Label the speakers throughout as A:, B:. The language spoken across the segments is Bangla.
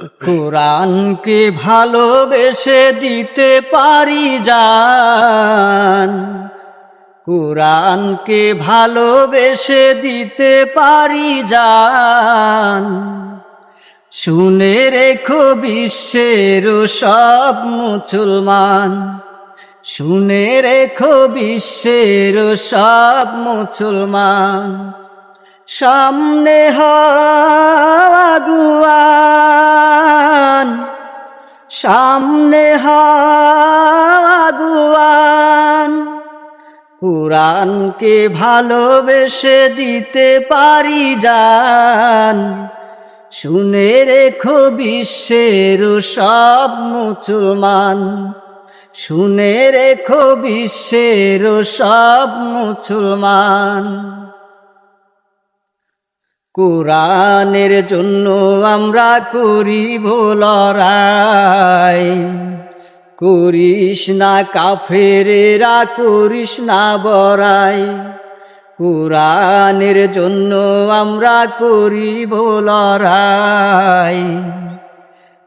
A: কোরআনকে ভালোবেসে দিতে পারি যান কোরআনকে ভালোবেসে দিতে পারি যান শুনে রেখো বিশ্বের সব মুসলমান। শুনে রেখো বিশ্বের সব মুসলমান। সামনে হাগুয়ান সামনে হাগুয়ান। কোরআনকে ভালোবেসে দিতে পারি যান শুনে রেখো বিশ্বের সব মুসলমান। শুনে রেখো বিশ্বের সব মুসলমান। কোরআনের জন্য আমরা করিব লড়াই। করিস না কাফেরেরা, করিস না বড়াই। কোরআনের জন্য আমরা করিব লড়াই।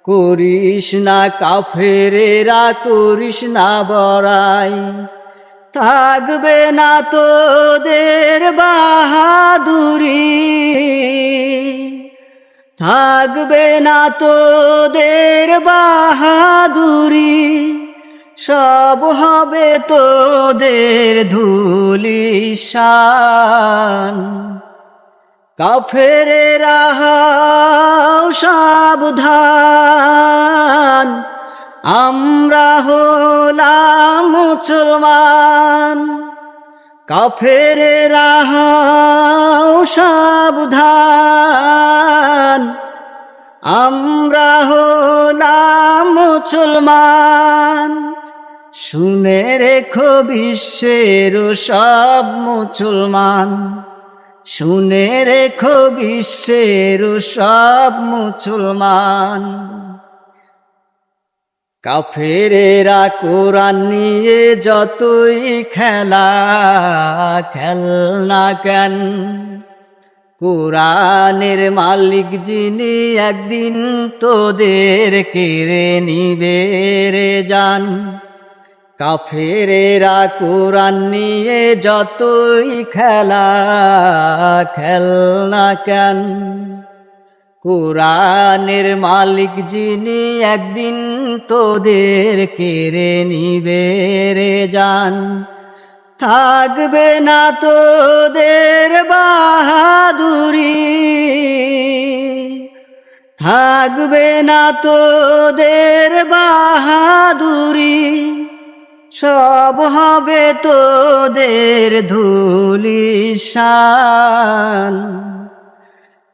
A: করিস না কাফেরেরা, করিস না বড়াই। থাকবে না তোদের বাহাদুরি। থাকবে না তোদের বাহাদুরি। সব হবে তোদের ধুলিশান কাফেরে রাহাও সাবধান। আমরা হলাম মুসলমান। কাফেরে রাহাও সাবধান। আমরা হলাম মুসলমান। শুনে রেখো বিশ্বের সব মুসলমান। শুনে রেখো বিশ্বের সব মুসলমান। কাফেরেরা কোরআন নিয়ে যতই খেলা খেলনা কেন? কোরআনের মালিক যিনি একদিন তোদের কেড়ে নিবে যান কাফেরেরা কোরআন নিয়ে যতই খেলা খেলনা কেন? কোরআনের মালিক যিনি একদিন তোদের কেড়ে নিবে রে যান থাকবে না তোদের বাহাদুরি। থাকবে না তোদের বাহাদুরি। সব হবে তোদের ধুলিশান।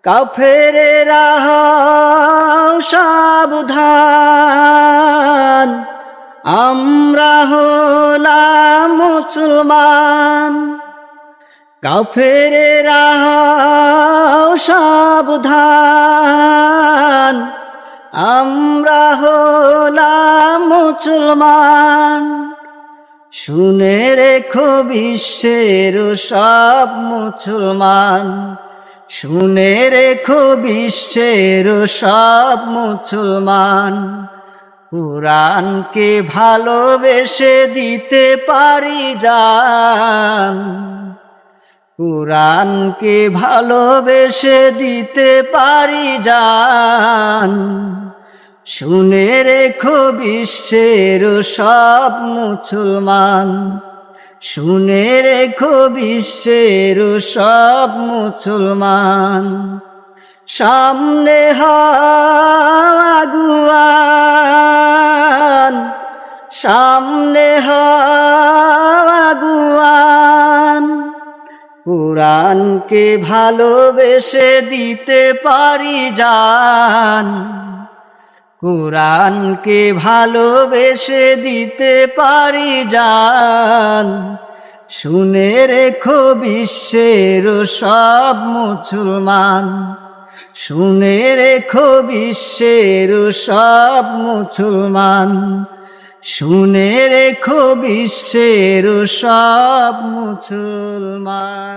A: কাফেরে রাহাও সাবধান, আমরা হলাম মুসলমান। কাফেরে রাহাও সাবধান, আমরা হলাম মুসলমান। শুনে রেখো বিশ্বের সব মুসলমান। শুনে রেখো বিশ্বের সব মুসলমান। কোরআনকে ভালোবেসে দিতে পারি যান কোরআনকে ভালোবেসে দিতে পারি যান শুনে রেখো বিশ্বের সব মুসলমান। শুনে রেখো বিশ্বের সব মুসলমান। সামনে হাগুয়ান সামনে হাগুয়ান। কোরআনকে ভালোবেসে দিতে পারি যান কোরআনকে ভালোবেসে দিতে পারি যান শুনে রেখো বিশ্বের সব মুসলমান। শুনে রেখো বিশ্বের সব মুসলমান। শুনে রেখো বিশ্বের সব মুসলমান।